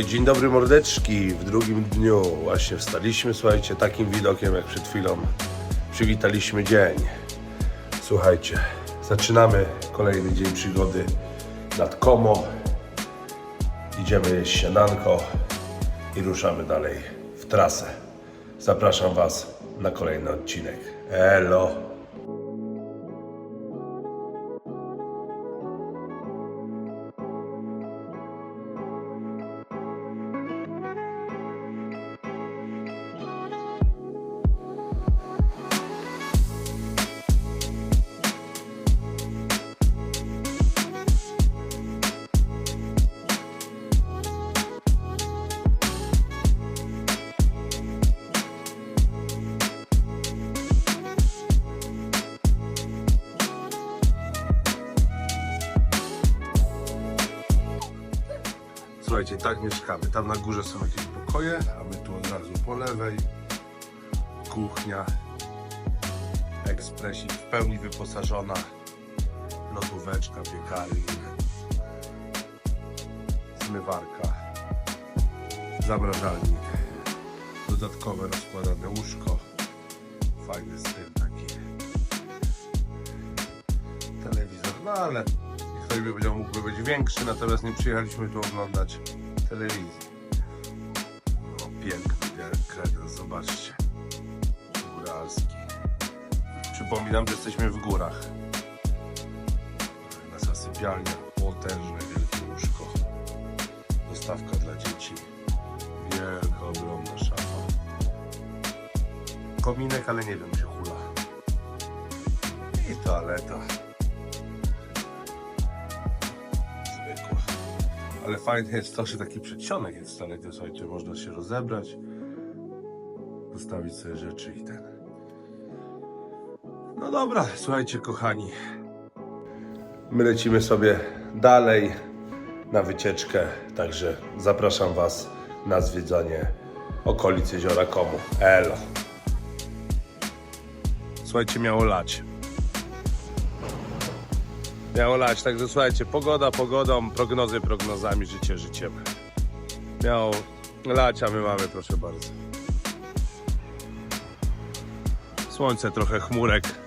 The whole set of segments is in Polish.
I dzień dobry mordeczki. W drugim dniu właśnie wstaliśmy, słuchajcie, takim widokiem jak przed chwilą przywitaliśmy dzień. Słuchajcie, zaczynamy kolejny dzień przygody nad Komo. Idziemy jeść śniadanko i ruszamy dalej w trasę. Zapraszam Was na kolejny odcinek. Elo! Kuchnia. Ekspresik w pełni wyposażona. Lodóweczka, piekarnik. Zmywarka. Zamrażalnik. Dodatkowe rozkładane łóżko. Fajny styl taki. Telewizor, no ale ktoś by powiedział, mógłby być większy, natomiast nie przyjechaliśmy tu oglądać telewizji. No piękny kredens, zobaczcie. Przypominam, że jesteśmy w górach. Nasza sypialnia, potężne, wielkie łóżko. Dostawka dla dzieci. Wielka, ogromna szafa. Kominek, ale nie wiem, czy hula. I toaleta. Zwykła. Ale fajne jest to, że taki przedsionek jest w toalecie, słuchajcie, można się rozebrać, postawić sobie rzeczy i ten. No dobra, słuchajcie, kochani. My lecimy sobie dalej na wycieczkę, także zapraszam Was na zwiedzanie okolic jeziora Komu. Elo. Słuchajcie, miało lać. Miało lać, także słuchajcie, pogoda pogodą, prognozy prognozami, życie życiem. Miało lać, a my mamy, proszę bardzo. Słońce, trochę chmurek.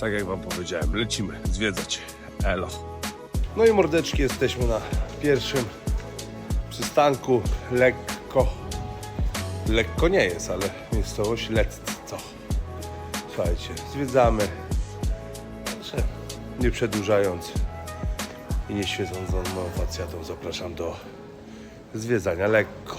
Tak jak wam powiedziałem, lecimy zwiedzać. Elo. No i mordeczki, jesteśmy na pierwszym przystanku. Lekko, lekko nie jest, ale miejscowość Letco. Słuchajcie, zwiedzamy. Także nie przedłużając i nie świecąc moją facjatą, zapraszam do zwiedzania lekko.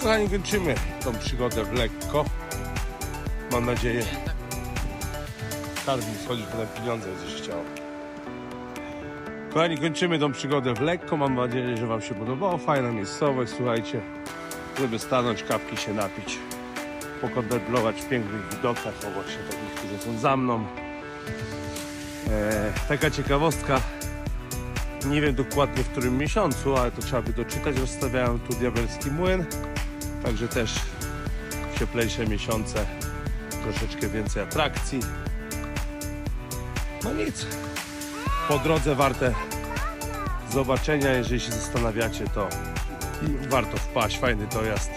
Kochani, kończymy tą przygodę w lekko. Mam nadzieję. Każdy schodzi na pieniądze, jeśli chciał. Kochani, kończymy tą przygodę w lekko. Mam nadzieję, że Wam się podobało. Fajna miejscowość, słuchajcie. Żeby stanąć, kawki się napić, pokontemplować w pięknych widokach, o właśnie takich, którzy są za mną. E, taka ciekawostka. Nie wiem dokładnie w którym miesiącu, ale to trzeba by doczytać. Rozstawiałem tu diabelski młyn. Także też cieplejsze miesiące troszeczkę więcej atrakcji. No nic. Po drodze warte zobaczenia. Jeżeli się zastanawiacie, to warto wpaść. Fajny dojazd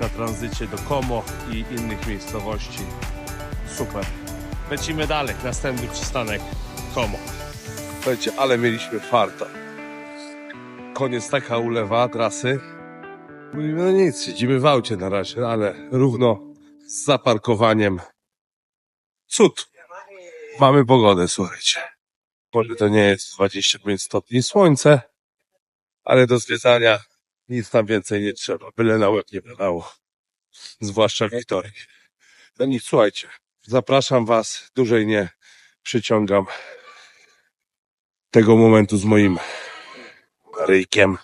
na tranzycie do Como i innych miejscowości. Super. Lecimy dalej. Następny przystanek Como. Słuchajcie, ale mieliśmy farta. Koniec taka ulewa trasy. Mówimy, no nic, siedzimy w aucie na razie, ale równo z zaparkowaniem. Cud. Mamy pogodę, słuchajcie. Może to nie jest 25 stopni słońce, ale do zwiedzania nic tam więcej nie trzeba. Byle na łeb nie padało. Zwłaszcza Wiktorii. No nic, słuchajcie. Zapraszam was, dłużej nie przyciągam tego momentu z moim ryjkiem.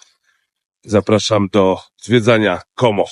Zapraszam do zwiedzania Como.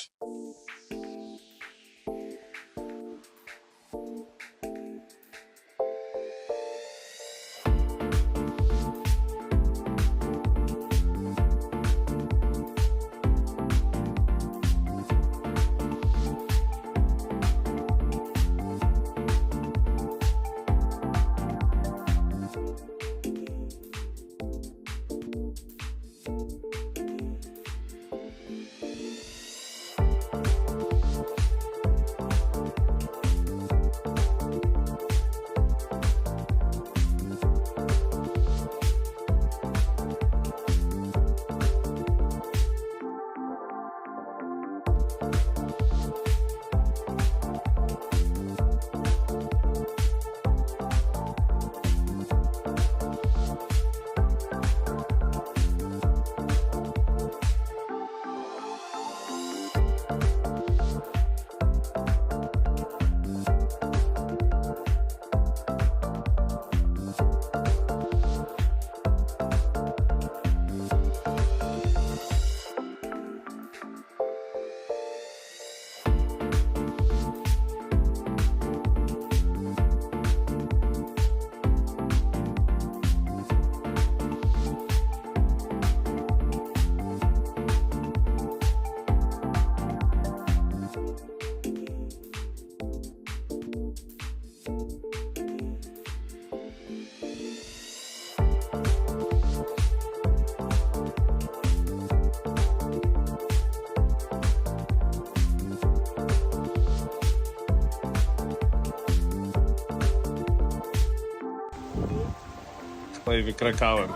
I wykrakałem.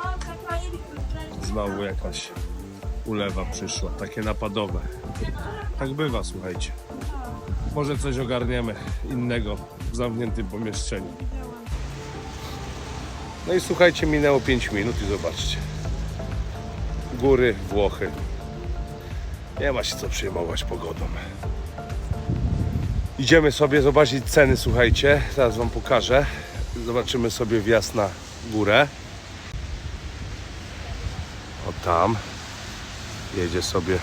Znowu jakaś ulewa przyszła, takie napadowe. Tak bywa, słuchajcie. Może coś ogarniemy innego w zamkniętym pomieszczeniu. No i słuchajcie, minęło 5 minut i zobaczcie. Góry, Włochy. Nie ma się co przejmować pogodą. Idziemy sobie zobaczyć ceny, słuchajcie. Zaraz wam pokażę. Zobaczymy sobie wjazd na górę. Tam. Jedzie sobie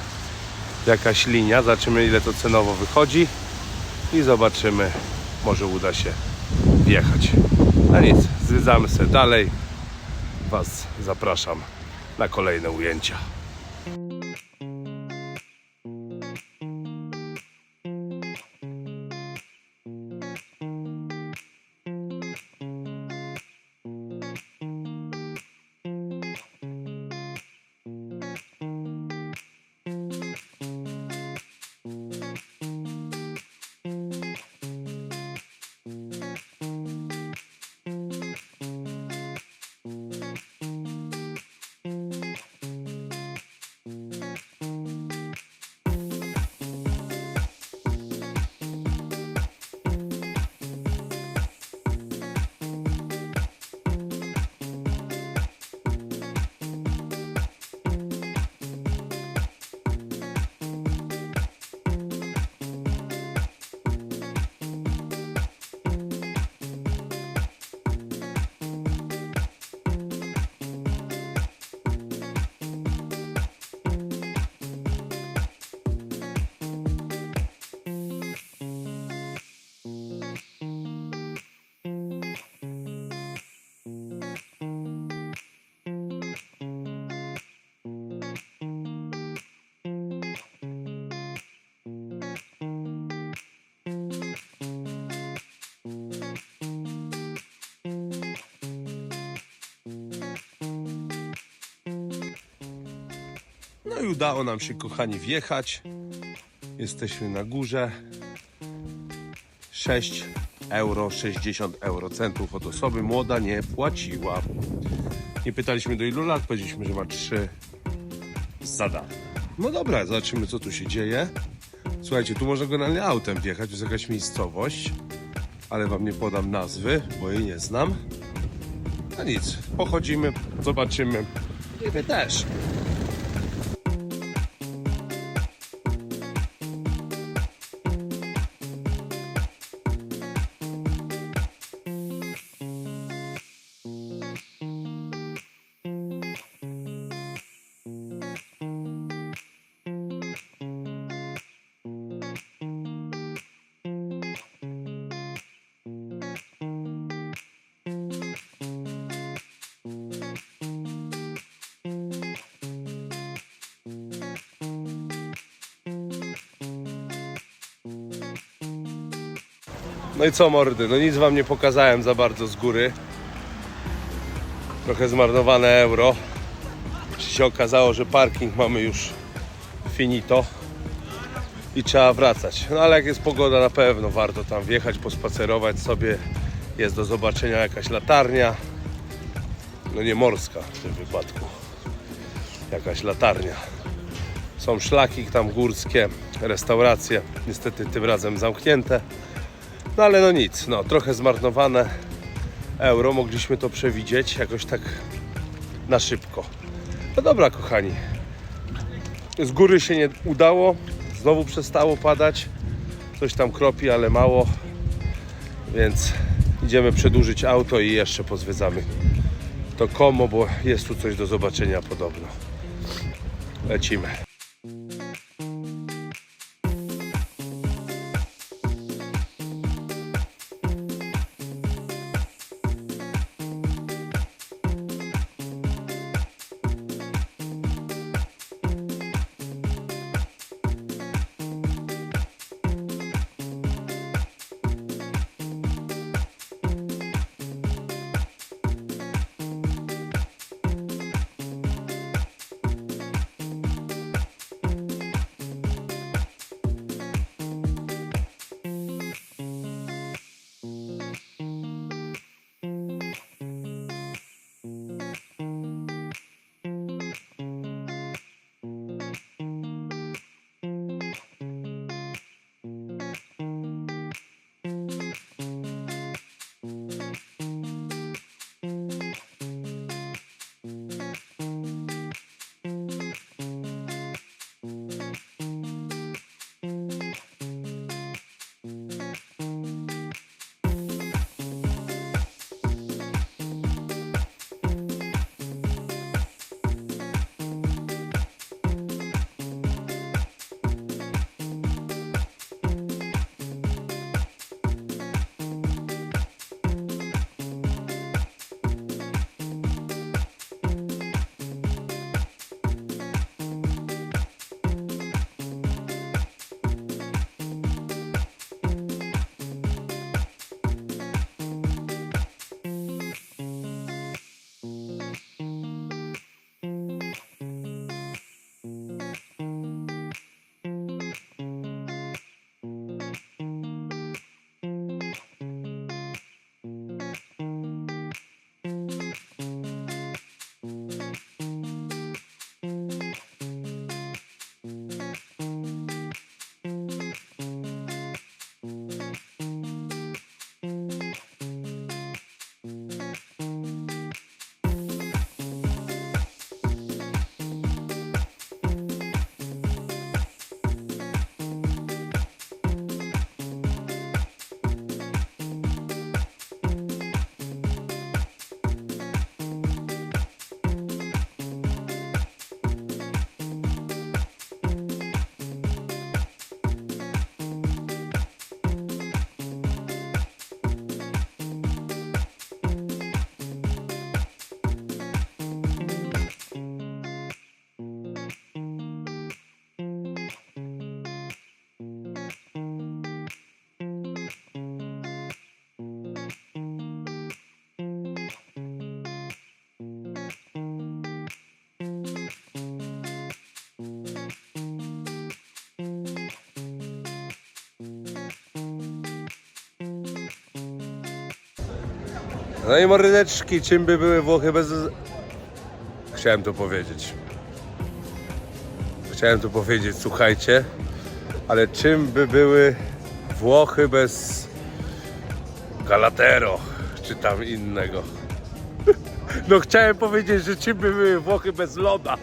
jakaś linia. Zobaczymy ile to cenowo wychodzi. I zobaczymy. Może uda się wjechać. A nic, zwiedzamy sobie dalej. Was zapraszam na kolejne ujęcia. No i udało nam się, kochani, wjechać. Jesteśmy na górze. 6 euro, 60 eurocentów od osoby. Młoda nie płaciła. Nie pytaliśmy do ilu lat, powiedzieliśmy, że ma 3 zadane. No dobra, zobaczymy co tu się dzieje. Słuchajcie, tu można generalnie autem wjechać, jest jakaś miejscowość, ale wam nie podam nazwy, bo jej nie znam. A nic, pochodzimy, zobaczymy. I wy też. No i co mordy, no nic wam nie pokazałem za bardzo z góry. Trochę zmarnowane euro. Się okazało, że parking mamy już finito i trzeba wracać. No ale jak jest pogoda na pewno warto tam wjechać, pospacerować sobie. Jest do zobaczenia jakaś latarnia. No nie morska w tym wypadku. Jakaś latarnia. Są szlaki tam górskie, restauracje. Niestety tym razem zamknięte. No ale no nic, no trochę zmarnowane euro, mogliśmy to przewidzieć jakoś tak na szybko. No dobra kochani, z góry się nie udało, znowu przestało padać, coś tam kropi, ale mało, więc idziemy przedłużyć auto i jeszcze pozwiedzamy to komo, bo jest tu coś do zobaczenia podobno. Lecimy. No i mordeczki, czym by były Włochy bez... Chciałem to powiedzieć. Chciałem to powiedzieć, słuchajcie. Ale czym by były Włochy bez Galatero, czy tam innego? No chciałem powiedzieć, że czym by były Włochy bez loda?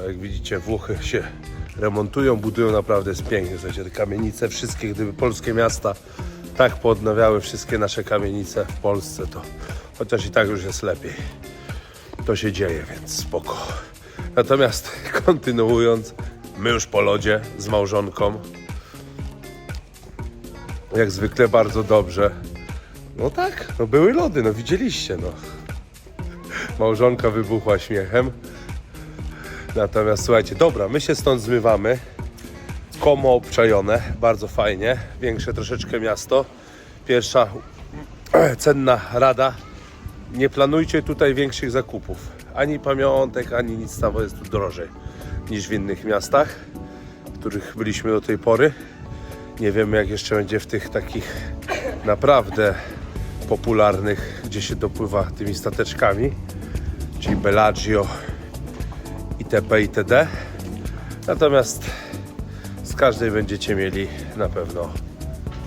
Tak Jak widzicie, Włochy się remontują, budują naprawdę jest pięknie. Słuchajcie, te kamienice, wszystkie, gdyby polskie miasta tak poodnawiały wszystkie nasze kamienice w Polsce, to chociaż i tak już jest lepiej. To się dzieje, więc spoko. Natomiast kontynuując, my już po lodzie z małżonką. Jak zwykle bardzo dobrze. No tak, no były lody, no widzieliście, no. Małżonka wybuchła śmiechem. Natomiast słuchajcie, dobra, my się stąd zmywamy. Komo obczajone, bardzo fajnie. Większe troszeczkę miasto. Pierwsza cenna rada. Nie planujcie tutaj większych zakupów. Ani pamiątek, ani nic tam, jest tu drożej niż w innych miastach, w których byliśmy do tej pory. Nie wiemy jak jeszcze będzie w tych takich naprawdę popularnych, gdzie się dopływa tymi stateczkami, czyli Bellagio, itp. itd. Natomiast z każdej będziecie mieli na pewno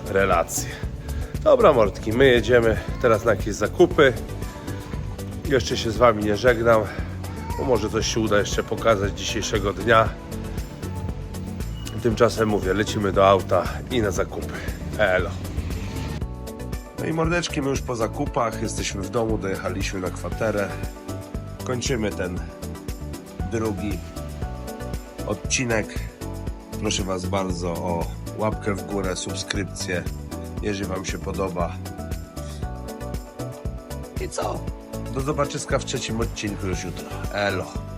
relacje. Dobra mordki, my jedziemy teraz na jakieś zakupy. Jeszcze się z Wami nie żegnam, bo może coś się uda jeszcze pokazać dzisiejszego dnia. Tymczasem mówię, lecimy do auta i na zakupy. Elo. No i mordeczki, my już po zakupach, jesteśmy w domu, dojechaliśmy na kwaterę. Kończymy ten drugi odcinek. Proszę Was bardzo o łapkę w górę, subskrypcję, jeżeli Wam się podoba. I co? Do zobaczyska w trzecim odcinku już jutro. Elo.